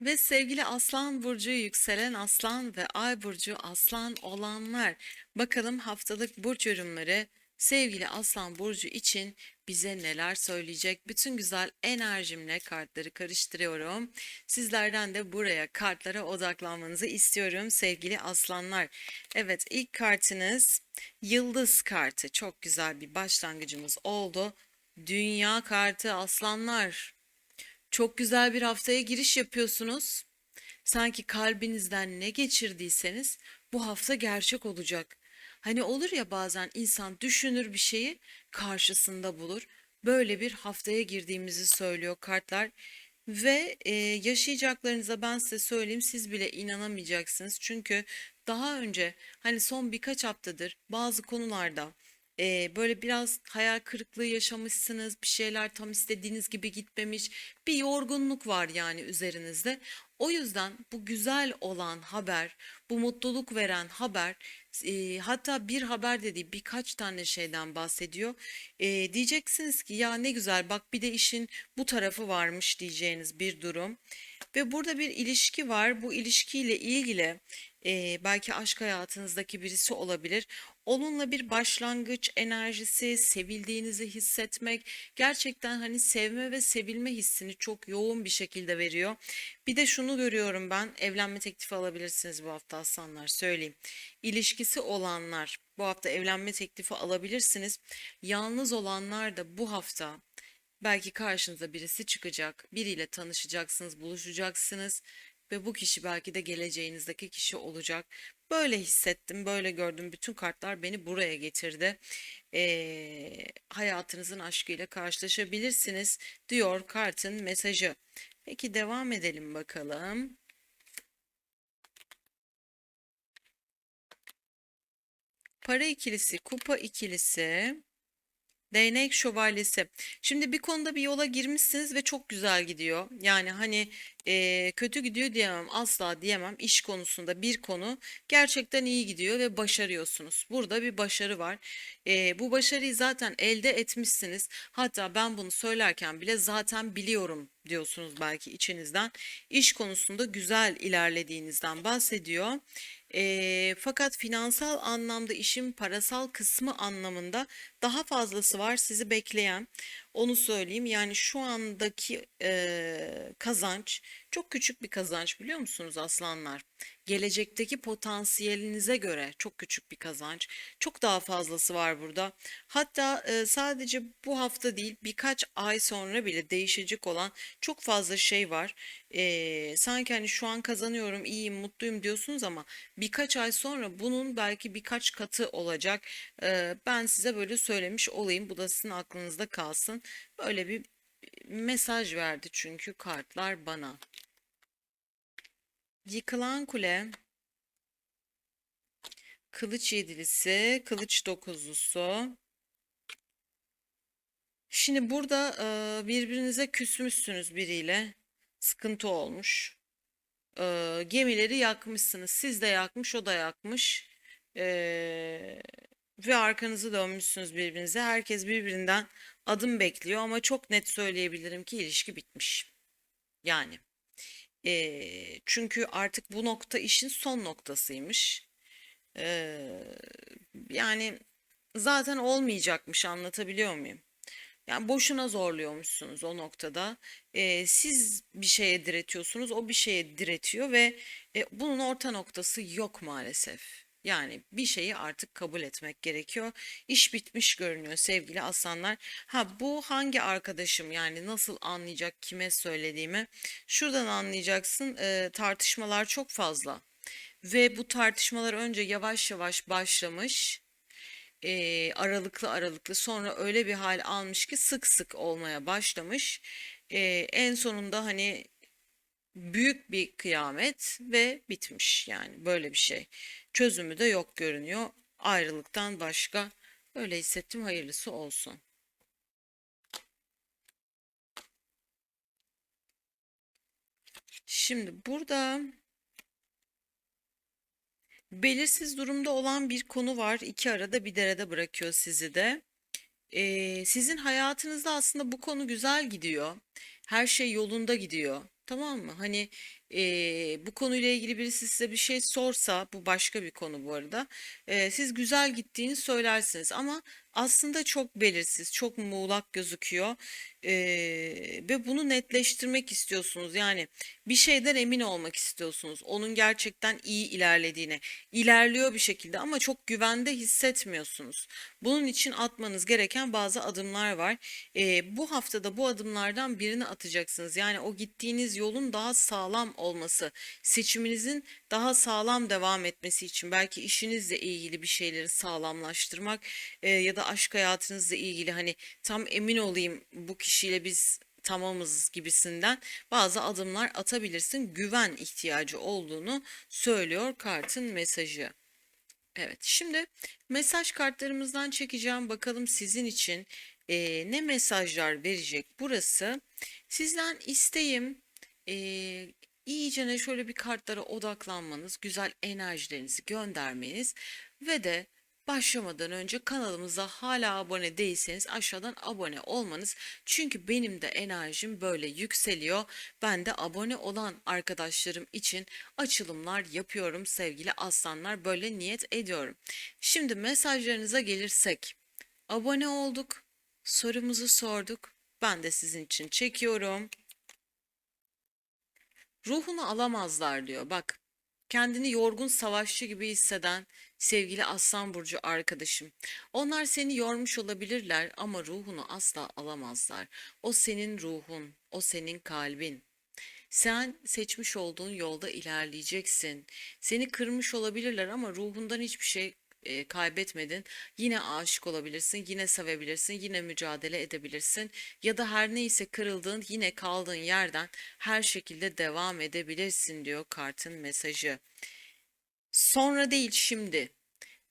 Ve sevgili Aslan burcu, yükselen Aslan ve Ay burcu Aslan olanlar, bakalım haftalık burç yorumları sevgili Aslan burcu için bize neler söyleyecek? Bütün güzel enerjimle kartları karıştırıyorum. Sizlerden de buraya kartlara odaklanmanızı istiyorum sevgili aslanlar. Evet, ilk kartınız Yıldız kartı. Çok güzel bir başlangıcımız oldu. Dünya kartı aslanlar. Çok güzel bir haftaya giriş yapıyorsunuz. Sanki kalbinizden ne geçirdiyseniz bu hafta gerçek olacak. Hani olur ya bazen insan düşünür bir şeyi karşısında bulur. Böyle bir haftaya girdiğimizi söylüyor kartlar. Ve e, yaşayacaklarınıza ben size söyleyeyim siz bile inanamayacaksınız. Çünkü daha önce hani son birkaç haftadır bazı konularda e, böyle biraz hayal kırıklığı yaşamışsınız. Bir şeyler tam istediğiniz gibi gitmemiş. Bir yorgunluk var yani üzerinizde. O yüzden bu güzel olan haber, bu mutluluk veren haber, e, hatta bir haber de değil birkaç tane şeyden bahsediyor. E, diyeceksiniz ki ya ne güzel bak bir de işin bu tarafı varmış diyeceğiniz bir durum. Ve burada bir ilişki var. Bu ilişkiyle ilgili e, belki aşk hayatınızdaki birisi olabilir. Onunla bir başlangıç enerjisi, sevildiğinizi hissetmek, gerçekten hani sevme ve sevilme hissini çok yoğun bir şekilde veriyor. Bir de şunu görüyorum ben, evlenme teklifi alabilirsiniz bu hafta aslanlar, söyleyeyim. İlişkisi olanlar bu hafta evlenme teklifi alabilirsiniz. Yalnız olanlar da bu hafta belki karşınıza birisi çıkacak, biriyle tanışacaksınız, buluşacaksınız ve bu kişi belki de geleceğinizdeki kişi olacak. Böyle hissettim, böyle gördüm. Bütün kartlar beni buraya getirdi. Ee, hayatınızın aşkıyla karşılaşabilirsiniz diyor kartın mesajı. Peki devam edelim bakalım. Para ikilisi, kupa ikilisi. Değnek şövalyesi. Şimdi bir konuda bir yola girmişsiniz ve çok güzel gidiyor. Yani hani e, kötü gidiyor diyemem, asla diyemem. İş konusunda bir konu gerçekten iyi gidiyor ve başarıyorsunuz. Burada bir başarı var. E, bu başarıyı zaten elde etmişsiniz. Hatta ben bunu söylerken bile zaten biliyorum diyorsunuz belki içinizden. İş konusunda güzel ilerlediğinizden bahsediyor. E, fakat finansal anlamda işin parasal kısmı anlamında daha fazlası var sizi bekleyen. Onu söyleyeyim. Yani şu andaki e, kazanç çok küçük bir kazanç biliyor musunuz aslanlar? Gelecekteki potansiyelinize göre çok küçük bir kazanç. Çok daha fazlası var burada. Hatta e, sadece bu hafta değil birkaç ay sonra bile değişecek olan çok fazla şey var. E, sanki hani şu an kazanıyorum, iyiyim, mutluyum diyorsunuz ama birkaç ay sonra bunun belki birkaç katı olacak. E, ben size böyle söylemiş olayım. Bu da sizin aklınızda kalsın. Böyle bir mesaj verdi çünkü kartlar bana. Yıkılan kule, kılıç yedilisi, kılıç dokuzlusu. Şimdi burada e, birbirinize küsmüşsünüz biriyle. Sıkıntı olmuş. E, gemileri yakmışsınız. Siz de yakmış, o da yakmış. E, ve arkanızı dönmüşsünüz birbirinize. Herkes birbirinden adım bekliyor ama çok net söyleyebilirim ki ilişki bitmiş. Yani. Eee, çünkü artık bu nokta işin son noktasıymış. Eee, yani zaten olmayacakmış anlatabiliyor muyum? Yani boşuna zorluyormuşsunuz o noktada. Eee, siz bir şeye diretiyorsunuz, o bir şeye diretiyor ve e, bunun orta noktası yok maalesef. Yani bir şeyi artık kabul etmek gerekiyor. İş bitmiş görünüyor sevgili aslanlar. Ha bu hangi arkadaşım yani nasıl anlayacak kime söylediğimi? Şuradan anlayacaksın. e, tartışmalar çok fazla. Ve bu tartışmalar önce yavaş yavaş başlamış. e, aralıklı aralıklı sonra öyle bir hal almış ki sık sık olmaya başlamış. E, en sonunda hani büyük bir kıyamet ve bitmiş yani böyle bir şey. Çözümü de yok görünüyor. Ayrılıktan başka. Öyle hissettim hayırlısı olsun. Şimdi burada belirsiz durumda olan bir konu var. İki arada bir derede bırakıyor sizi de. Ee, sizin hayatınızda aslında bu konu güzel gidiyor. Her şey yolunda gidiyor. Tamam mı? Hani eee, bu konuyla ilgili birisi size bir şey sorsa, bu başka bir konu bu arada. eee, siz güzel gittiğini söylersiniz ama aslında çok belirsiz, çok muğlak gözüküyor Eee, ve bunu netleştirmek istiyorsunuz. Yani bir şeyden emin olmak istiyorsunuz. Onun gerçekten iyi ilerlediğine, ilerliyor bir şekilde ama çok güvende hissetmiyorsunuz. Bunun için atmanız gereken bazı adımlar var. Eee, bu haftada bu adımlardan birini atacaksınız. Yani o gittiğiniz yolun daha sağlam olması, seçiminizin daha sağlam devam etmesi için belki işinizle ilgili bir şeyleri sağlamlaştırmak eee, ya da aşk hayatınızla ilgili hani tam emin olayım bu kişiyle biz tamamız gibisinden bazı adımlar atabilirsin. Güven ihtiyacı olduğunu söylüyor kartın mesajı. Evet, şimdi mesaj kartlarımızdan çekeceğim. Bakalım sizin için eee, ne mesajlar verecek burası. Sizden isteğim eee iyicene şöyle bir kartlara odaklanmanız, güzel enerjilerinizi göndermeniz ve de başlamadan önce kanalımıza hala abone değilseniz aşağıdan abone olmanız. Çünkü benim de enerjim böyle yükseliyor. Ben de abone olan arkadaşlarım için açılımlar yapıyorum sevgili aslanlar. Böyle niyet ediyorum. Şimdi mesajlarınıza gelirsek. Abone olduk, sorumuzu sorduk. Ben de sizin için çekiyorum. Ruhunu alamazlar diyor. Bak, kendini yorgun savaşçı gibi hisseden sevgili Aslan Burcu arkadaşım. Onlar seni yormuş olabilirler ama ruhunu asla alamazlar. O senin ruhun, o senin kalbin. Sen seçmiş olduğun yolda ilerleyeceksin. Seni kırmış olabilirler ama ruhundan hiçbir şey e, kaybetmedin. Yine aşık olabilirsin, yine sevebilirsin, yine mücadele edebilirsin. Ya da her neyse kırıldığın, yine kaldığın yerden her şekilde devam edebilirsin diyor kartın mesajı. Sonra değil şimdi.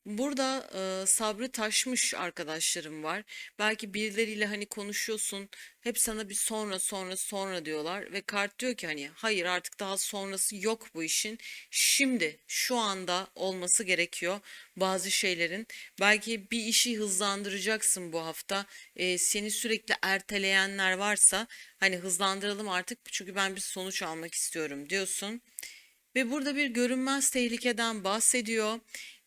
Burada e, sabrı taşmış arkadaşlarım var. Belki birileriyle hani konuşuyorsun, hep sana bir sonra sonra sonra diyorlar ve kart diyor ki hani hayır artık daha sonrası yok bu işin. Şimdi şu anda olması gerekiyor bazı şeylerin. Belki bir işi hızlandıracaksın bu hafta. E, seni sürekli erteleyenler varsa hani hızlandıralım artık çünkü ben bir sonuç almak istiyorum diyorsun. Ve burada bir görünmez tehlikeden bahsediyor.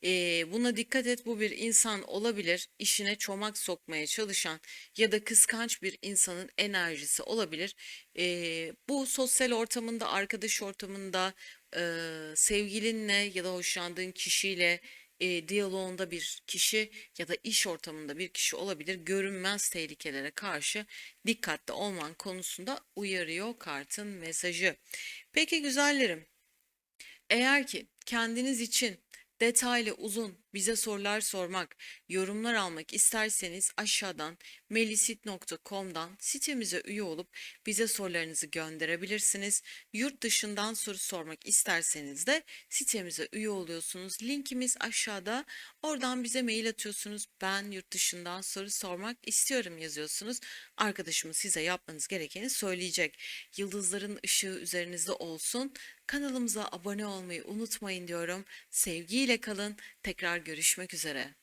Ee, buna dikkat et bu bir insan olabilir, işine çomak sokmaya çalışan ya da kıskanç bir insanın enerjisi olabilir. Ee, bu sosyal ortamında, arkadaş ortamında, e, sevgilinle ya da hoşlandığın kişiyle e, diyaloğunda bir kişi ya da iş ortamında bir kişi olabilir. Görünmez tehlikelere karşı dikkatli olman konusunda uyarıyor kartın mesajı. Peki güzellerim. Eğer ki kendiniz için detaylı uzun bize sorular sormak, yorumlar almak isterseniz aşağıdan melisit.com'dan sitemize üye olup bize sorularınızı gönderebilirsiniz. Yurt dışından soru sormak isterseniz de sitemize üye oluyorsunuz. Linkimiz aşağıda. Oradan bize mail atıyorsunuz. Ben yurt dışından soru sormak istiyorum yazıyorsunuz. Arkadaşımız size yapmanız gerekeni söyleyecek. Yıldızların ışığı üzerinizde olsun. Kanalımıza abone olmayı unutmayın diyorum. Sevgiyle kalın. Tekrar görüşmek üzere.